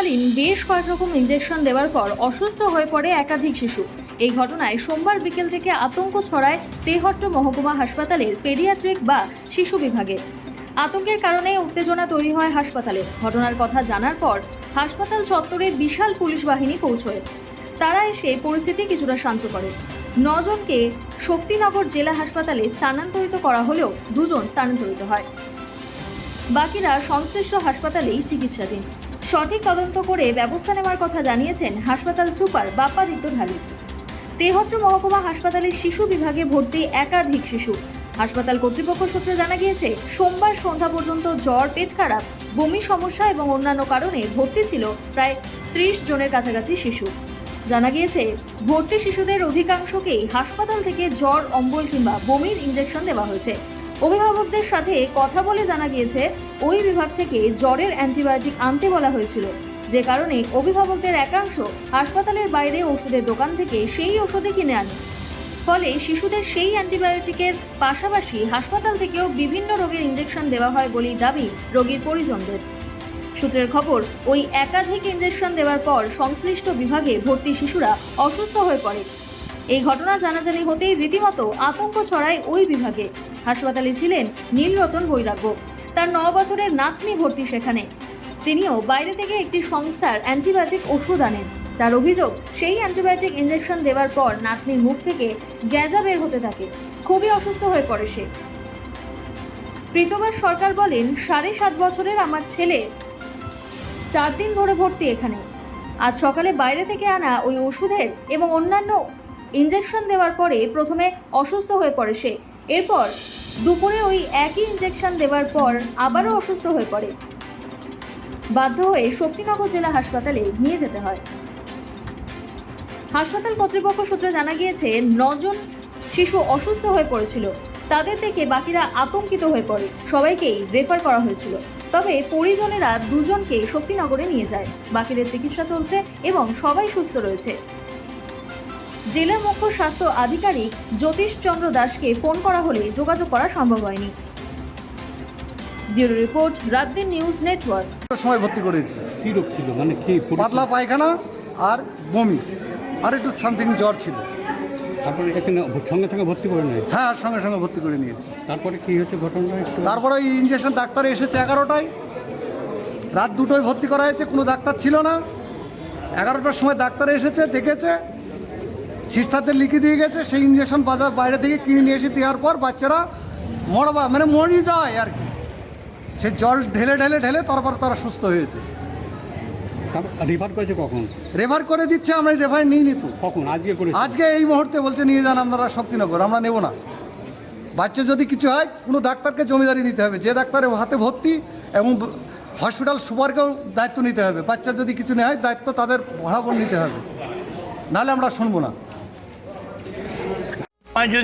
চলাকালীন বেশ কয়েক রকম ইঞ্জেকশন দেওয়ার পর অসুস্থ হয়ে পড়ে একাধিক শিশু। এই ঘটনায় সোমবার বিকেল থেকে আতঙ্ক ছড়ায় তেহট্ট মহকুমা হাসপাতালের পেডিয়াট্রিক বা শিশু বিভাগে। আতঙ্কের কারণে উত্তেজনা তৈরি হয় হাসপাতালে। ঘটনার কথা জানার পর হাসপাতাল চত্বরে বিশাল পুলিশ বাহিনী পৌঁছয়। তারা এসে পরিস্থিতি কিছুটা শান্ত করে। নজনকে শক্তিনগর জেলা হাসপাতালে স্থানান্তরিত করা হলেও দুজন স্থানান্তরিত হয়। বাকিরা সংশ্লিষ্ট হাসপাতালেই চিকিৎসাধীন। সঠিক তদন্ত করে ব্যবস্থা নেওয়ার কথা জানিয়েছেন হাসপাতাল সুপার বাপ্পাদিত্য ঢালি তেহট্ট মহকুমা হাসপাতালের শিশু বিভাগে ভর্তি একাধিক শিশু। হাসপাতাল কর্তৃপক্ষ সূত্রে জানা গিয়েছে, সোমবার সন্ধ্যা পর্যন্ত জ্বর, পেট খারাপ, বমি সমস্যা এবং অন্যান্য কারণে ভর্তি ছিল প্রায় ত্রিশ জনের কাছাকাছি শিশু। জানা গিয়েছে, ভর্তি শিশুদের অধিকাংশকেই হাসপাতাল থেকে জ্বর, অম্বল কিংবা বমির ইঞ্জেকশন দেওয়া হয়েছে। অভিভাবকদের সাথে কথা বলে জানা গিয়েছে, ওই বিভাগ থেকে জ্বরের অ্যান্টিবায়োটিক আনতে বলা হয়েছিল। যে কারণে অভিভাবকদের একাংশ হাসপাতালের বাইরে ওষুধের দোকান থেকে সেই ওষুধে কিনে আনে। ফলে শিশুদের সেই অ্যান্টিবায়োটিকের পাশাপাশি হাসপাতাল থেকেও বিভিন্ন রোগের ইঞ্জেকশন দেওয়া হয় বলেই দাবি রোগীর পরিজনদের। সূত্রের খবর, ওই একাধিক ইঞ্জেকশন দেওয়ার পর সংশ্লিষ্ট বিভাগে ভর্তি শিশুরা অসুস্থ হয়ে পড়ে। এই ঘটনা জানাজানি হতেই রীতিমতো আতঙ্ক ছড়ায় ওই বিভাগে। হাসপাতালে ছিলেন নীলরতন বৈরাগ্য। তার ন বছরের নাতনি ভর্তি সেখানে। তিনিও বাইরে থেকে একটি সংস্থার অ্যান্টিবায়োটিক ওষুধ আনেন। তার অভিযোগ, সেই অ্যান্টিবায়োটিক ইঞ্জেকশন দেওয়ার পর নাতনির মুখ থেকে গ্যাজা বের হতে থাকে। খুবই অসুস্থ হয়ে পড়ে সে। প্রীতবাস সরকার বলেন, সাড়ে সাত বছরের আমার ছেলে চার দিন ধরে ভর্তি এখানে। আজ সকালে বাইরে থেকে আনা ওই ওষুধের এবং অন্যান্য ইঞ্জেকশন দেওয়ার পরে প্রথমে অসুস্থ হয়ে পড়ে সে। এরপর দুপুরে ওই একই ইঞ্জেকশন দেওয়ার পর আবারও অসুস্থ হয়ে পড়ে। বাধ্য হয়ে শক্তিনগর জেলা হাসপাতালে নিয়ে যেতে হয়। হাসপাতাল কর্তৃপক্ষ সূত্রে জানা গিয়েছে, নজন শিশু অসুস্থ হয়ে পড়েছিল। তাদের থেকে বাকিরা আতঙ্কিত হয়ে পড়ে। সবাইকেই রেফার করা হয়েছিল। তবে পরিজনেরা দুজনকে শক্তিনগরে নিয়ে যায়। বাকিদের চিকিৎসা চলছে এবং সবাই সুস্থ রয়েছে। জেলা মুখ্য স্বাস্থ্য আধিকারিক জ্যোতিষ চন্দ্র দাসকে ফোন করা হলে যোগাযোগ করা সম্ভব হয়নি। Bureau report Raatdin news network. সময় ভর্তি করেছি। কি রোগ ছিল? মানে কি পাতলা পায়খানা আর বমি। আর একটু সামথিং জ্বর ছিল। তারপরে এখানে সঙ্গে সঙ্গে ভর্তি করে নেয়? হ্যাঁ সঙ্গে সঙ্গে ভর্তি করে নিয়েছি তারপরে কি হচ্ছে ঘটনাটা একটু? তারপরে ওই ইঞ্জেকশন ডাক্তার এসেছে এগারোটায়। রাত দুটোয় ভর্তি করা হয়েছে কোনো ডাক্তার ছিল না। এগারোটার সময় ডাক্তার এসেছে দেখেছে। সিস্টারদের লিখে দিয়ে গেছে সেই ইঞ্জেকশন বাজার বাইরে থেকে কিনে নিয়ে এসে দেওয়ার পর বাচ্চারা মরবা মানে মরি যায় আর কি। সে জল ঢেলে ঢেলে ঢেলে তারপর তারা সুস্থ হয়েছে। রিফার করেছে কখন? রেফার করে দিচ্ছে আমরা রেফার নিই নি তো। কখন? আজকে করেছে? আজকে এই মুহূর্তে বলছে নিয়ে যান আপনারা শক্তিনগর আমরা নেব না। বাচ্চা যদি কিছু হয় কোনো ডাক্তারকে জমিদারি নিতে হবে। যে ডাক্তারের হাতে ভর্তি এবং হসপিটাল সুপারকেও দায়িত্ব নিতে হবে। বাচ্চা যদি কিছু নেয় দায়িত্ব তাদের বরাবর নিতে হবে। নাহলে আমরা শুনব না।